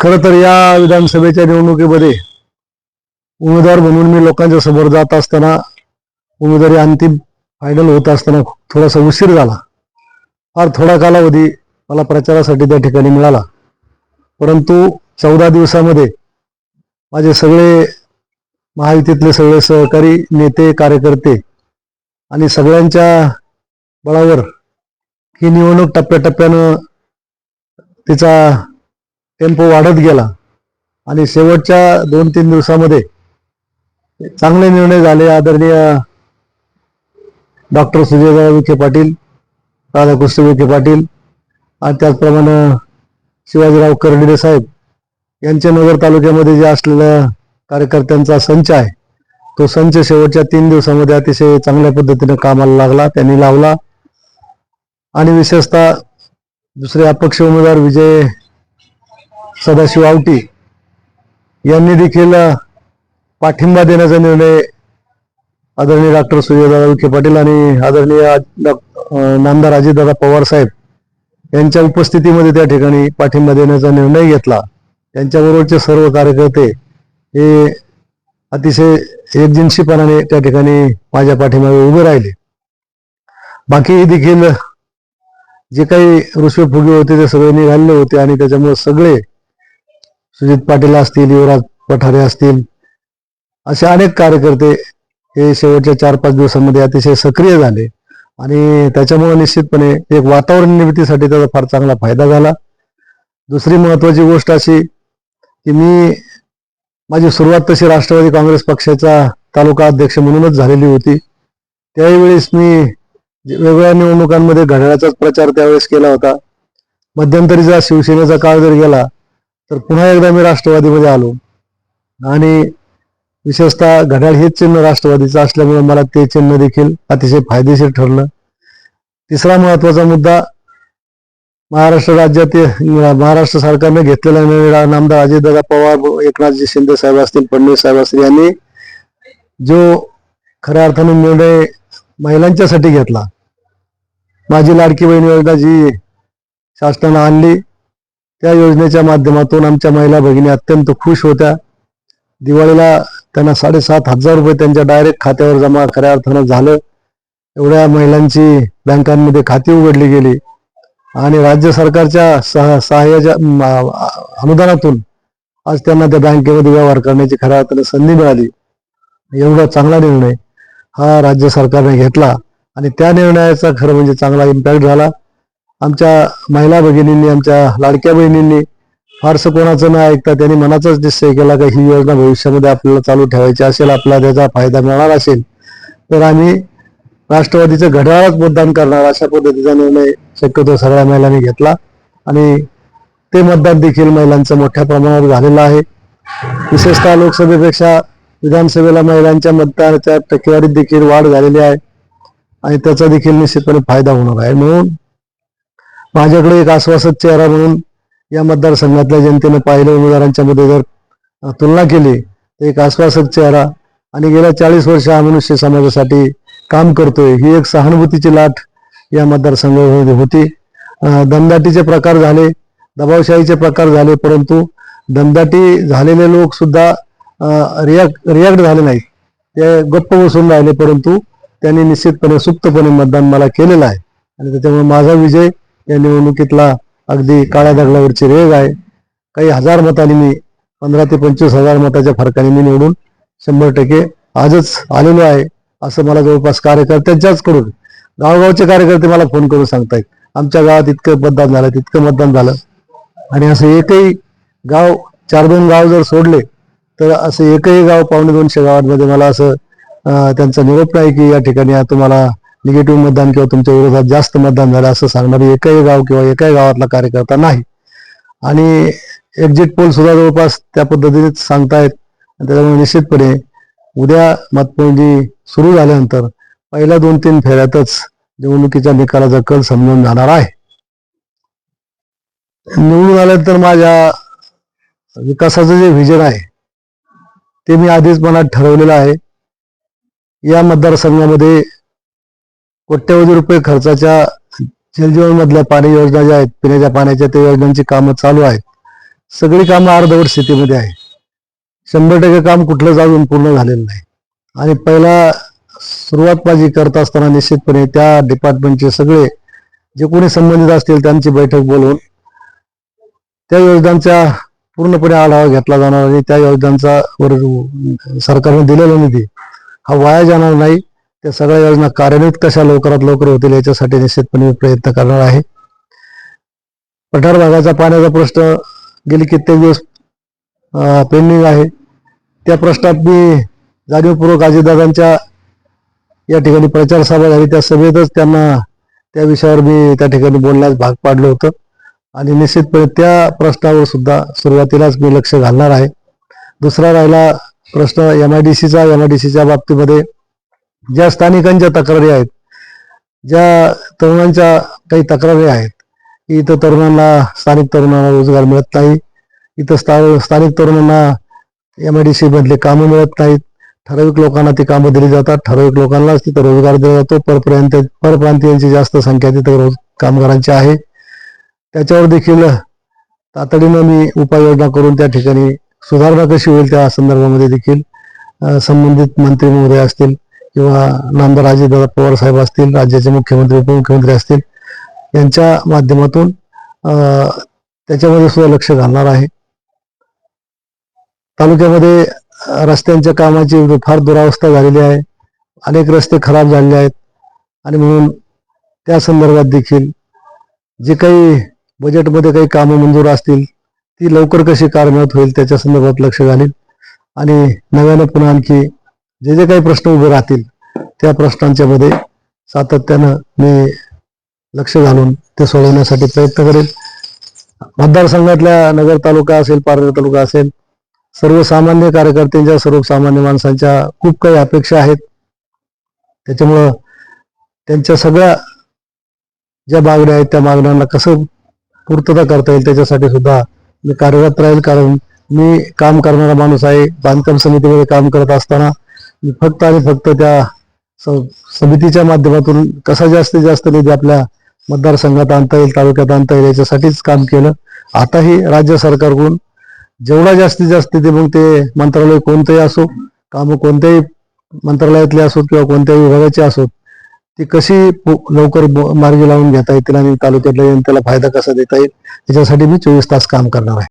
खर तर या विधानसभेच्या निवडणुकीमध्ये उमेदवार म्हणून मी लोकांच्या समोर जात असताना उमेदवारी अंतिम फायनल होत असताना थोडासा उशीर झाला. फार थोडा कालावधी मला प्रचारासाठी त्या ठिकाणी मिळाला. परंतु चौदा दिवसामध्ये माझे सगळे महायुतीतले सगळे सहकारी नेते कार्यकर्ते आणि सगळ्यांच्या बळावर ही निवडणूक टप्प्याटप्प्यानं तिचा टेम्पो वाढत गेला. आणि शेवटच्या दोन तीन दिवसामध्ये चांगले निर्णय झाले. आदरणीय डॉक्टर सुजयराव विखे पाटील राधाकृष्ण विखे पाटील आणि त्याचप्रमाणे शिवाजीराव कर्डिले साहेब यांच्या नगर तालुक्यामध्ये जे असलेला कार्यकर्त्यांचा संच आहे तो संच शेवटच्या तीन दिवसामध्ये अतिशय चांगल्या पद्धतीने कामाला लागला त्यांनी लावला. आणि विशेषतः दुसरे अपक्ष उमेदवार विजय सदाशिव आवटी यांनी देखील पाठिंबा देण्याचा निर्णय आदरणीय डॉक्टर सूर्यदादा विखे पाटील आणि आदरणीय नामदार अजितदादा पवार साहेब यांच्या उपस्थितीमध्ये त्या ठिकाणी पाठिंबा देण्याचा निर्णय घेतला. त्यांच्याबरोबरचे सर्व कार्यकर्ते हे अतिशय एकजिनशीपणाने त्या ठिकाणी माझ्या पाठीमागे उभे राहिले. बाकी देखील जे काही रुसवे फुगे होते ते सगळे निघाले होते आणि त्याच्यामुळे सगळे सुजित पाटील असतील युवराज पठारे असतील असे अनेक कार्यकर्ते हे शेवटच्या चार पाच दिवसांमध्ये अतिशय सक्रिय झाले. आणि त्याच्यामुळे निश्चितपणे एक वातावरण निर्मितीसाठी त्याचा फार चांगला फायदा झाला. दुसरी महत्वाची गोष्ट अशी की मी माझी सुरुवात तशी राष्ट्रवादी काँग्रेस पक्षाचा तालुका अध्यक्ष म्हणूनच झालेली होती. त्यावेळेस मी वेगवेगळ्या निवडणुकांमध्ये घड्याळाचाच प्रचार त्यावेळेस केला होता. मध्यंतरीचा शिवसेनेचा काळ जर गेला तर पुन्हा एकदा मी राष्ट्रवादीमध्ये आलो. आणि विशेषतः घड्याळ हेच चिन्ह राष्ट्रवादीचं असल्यामुळे मला ते चिन्ह देखील अतिशय फायदेशीर ठरलं. तिसरा महत्त्वाचा मुद्दा महाराष्ट्र राज्यातील महाराष्ट्र सरकारने घेतलेला निर्णय नामदार अजितदादा पवार एकनाथजी शिंदे साहेब असतील फडणवीस साहेब असतील यांनी जो खऱ्या अर्थाने निर्णय महिलांच्यासाठी घेतला. माझी लाडकी बहीण योजना जी शासनानं आणली. त्या योजनेच्या माध्यमातून आमच्या महिला भगिनी अत्यंत खुश होत्या. दिवाळीला त्यांना साडेसात हजार रुपये त्यांच्या डायरेक्ट खात्यावर जमा खऱ्या अर्थानं झालं. एवढ्या महिलांची बँकांमध्ये खाती उघडली गेली. आणि राज्य सरकारच्या सह सहाय्याच्या अनुदानातून आज त्यांना त्या बँकेमध्ये व्यवहार करण्याची खऱ्या अर्थानं संधी मिळाली. एवढा चांगला निर्णय हा राज्य सरकारने घेतला. आणि त्या निर्णयाचा खरं म्हणजे चांगला इम्पॅक्ट झाला. आमच्या महिला भगिनींनी आमच्या लाडक्या बहिणींनी फारसं कोणाचं न ऐकता त्यांनी मनाचाच निश्चय केला का ही योजना भविष्यामध्ये आपल्याला चालू ठेवायची असेल आपल्याला त्याचा फायदा मिळणार असेल तर आम्ही राष्ट्रवादीचं घड्याळाच मतदान करणार अशा पद्धतीचा निर्णय शक्यतो सगळ्या महिलांनी घेतला. आणि ते मतदान देखील महिलांचं मोठ्या प्रमाणावर झालेलं आहे. विशेषतः लोकसभेपेक्षा विधानसभेला महिलांच्या मतदानाच्या टक्केवारीत देखील वाढ झालेली आहे. आणि त्याचा देखील निश्चितपणे फायदा होणार आहे. म्हणून माझ्याकडे एक आश्वासक चेहरा म्हणून या मतदारसंघातल्या जनतेनं पाहिलं उमेदवारांच्या मध्ये जर तुलना केली तर एक आश्वासक चेहरा आणि गेल्या चाळीस वर्ष हा मनुष्य समाजासाठी काम करतोय ही एक सहानुभूतीची लाट या मतदारसंघामध्ये होती. दमदाटीचे प्रकार झाले दबावशाहीचे प्रकार झाले परंतु दमदाटी झालेले लोक सुद्धा रिॲक्ट रिॲक्ट झाले नाही ते गप्प बसून राहिले परंतु त्यांनी निश्चितपणे सुप्तपणे मतदान मला केलेलं आहे. आणि त्याच्यामुळे माझा विजय या निवडणुकीतला अगदी काळ्या दगडावरची रेग आहे. काही हजार मतांनी मी पंधरा ते पंचवीस हजार मताच्या फरकाने मी निवडून शंभर टक्के आजच आलेलो आहे असं मला जवळपास कार्यकर्त्यांच्याच कडून गावगावचे कार्यकर्ते मला फोन करून सांगतायत. आमच्या गावात इतकं मतदान झालं तितकं मतदान झालं. आणि असं एकही गाव चार दोन गाव जर सोडले तर असं एकही गाव पावणे दोनशे गावांमध्ये मला असं त्यांचा निरोप नाही की या ठिकाणी तुम्हाला निगेटिव्ह मतदान किंवा तुमच्या विरोधात जास्त मतदान झालं असं सांगणारे एकही गाव किंवा एकाही गावातला कार्यकर्ता नाही. आणि एक्झिट पोल सुद्धा जवळपास त्या पद्धतीनेच सांगतायत. आणि त्याच्यामुळे निश्चितपणे उद्या मतमोजणी सुरू झाल्यानंतर पहिल्या दोन तीन फेऱ्यातच निवडणुकीच्या निकालाचा कल समजून जाणार आहे. निवडून आल्यानंतर माझ्या विकासाचं जे व्हिजन आहे ते मी आधीच मनात ठरवलेलं आहे. या मतदारसंघामध्ये कोट्यवधी रुपये खर्चाच्या जलजीवन मधल्या पाणी योजना ज्या आहेत पिण्याच्या पाण्याच्या त्या योजनांची कामं चालू आहेत. सगळी कामं अर्धवट स्थितीमध्ये आहे शंभर टक्के काम कुठलंच अजून पूर्ण झालेलं नाही. आणि पहिला सुरुवात माझी करत असताना निश्चितपणे त्या डिपार्टमेंटचे सगळे जे कोणी संबंधित असतील त्यांची बैठक बोलवून त्या योजनांचा पूर्णपणे आढावा घेतला जाणार आणि त्या योजनांचा वर सरकारने दिलेला निधी हा वाया जाणार नाही. त्या सगळ्या योजना कार्यान्वित कशा लवकरात लवकर होतील याच्यासाठी निश्चितपणे मी प्रयत्न करणार आहे. पठार भागाचा पाण्याचा प्रश्न गेली कित्येक दिवस पेंडिंग आहे. त्या प्रश्नात मी जाणीवपूर्वक अजितदादांच्या या ठिकाणी प्रचार सभा झाली. त्या सभेतच त्यांना त्या विषयावर मी त्या ठिकाणी बोलण्यास भाग पाडलं होतं. आणि निश्चितपणे त्या प्रश्नावर सुद्धा सुरुवातीलाच मी लक्ष घालणार आहे. दुसरा राहिला प्रश्न एम आय डी सीचा एम आय डी सीच्या बाबतीमध्ये ज्या स्थानिकांच्या तक्रारी आहेत ज्या तरुणांच्या काही तक्रारी आहेत की इथं तरुणांना स्थानिक तरुणांना रोजगार मिळत नाही. इथं स्था- स्थानिक तरुणांना एम आय डी सी मधले कामं मिळत नाहीत. ठराविक लोकांना ती कामं दिली जातात. ठराविक लोकांनाच तिथं रोजगार दिला जातो. परप्रांत परप्रांतीयांची जास्त संख्या तिथं रोज कामगारांची आहे. त्याच्यावर देखील तातडीनं मी उपाययोजना करून त्या ठिकाणी सुधारणा कशी होईल त्या संदर्भामध्ये देखील संबंधित मंत्री महोदय असतील किंवा नामदार अजितदादा पवार साहेब असतील राज्याचे मुख्यमंत्री उपमुख्यमंत्री असतील यांच्या माध्यमातून त्याच्यामध्ये सुद्धा लक्ष घालणार आहे. तालुक्यामध्ये रस्त्यांच्या कामाची फार दुरावस्था झालेली आहे. अनेक रस्ते खराब झालेले आहेत. आणि म्हणून त्या संदर्भात देखील जे काही बजेटमध्ये काही कामं मंजूर असतील ती लवकर कशी कार्यान्वित होईल त्याच्या संदर्भात लक्ष घालील आणि नव्यानं पुन्हा आणखी जे जे काही प्रश्न उभे राहतील त्या प्रश्नांच्या मध्ये सातत्यानं मी लक्ष घालून ते सोडवण्यासाठी प्रयत्न करेल. मतदारसंघातल्या नगर तालुका असेल पारनेर तालुका असेल सर्वसामान्य कार्यकर्त्यांच्या सर्वसामान्य माणसांच्या खूप काही अपेक्षा आहेत. त्याच्यामुळं त्यांच्या सगळ्या ज्या मागण्या आहेत त्या मागण्यांना कसं पूर्तता करता येईल त्याच्यासाठी सुद्धा मी कार्यरत राहील. कारण मी काम करणारा माणूस आहे बांधकाम समितीमध्ये काम करत असताना फक्त आणि फक्त त्या स- समितीच्या माध्यमातून कसा जास्तीत जास्त निधी आपल्या मतदारसंघात आणता येईल तालुक्यात आणता येईल याच्यासाठीच काम केलं. आताही राज्य सरकारकडून जेवढा जास्तीत जास्त ते मग ते मंत्रालय कोणतंही असो कामं कोणत्याही मंत्रालयातले असोत किंवा कोणत्याही विभागाचे असोत ती कशी पु- लवकर ब- मार्गी लावून घेता येतील आणि तालुक्यातल्या जनतेला फायदा कसा देता येईल याच्यासाठी मी चोवीस तास काम करणार आहे.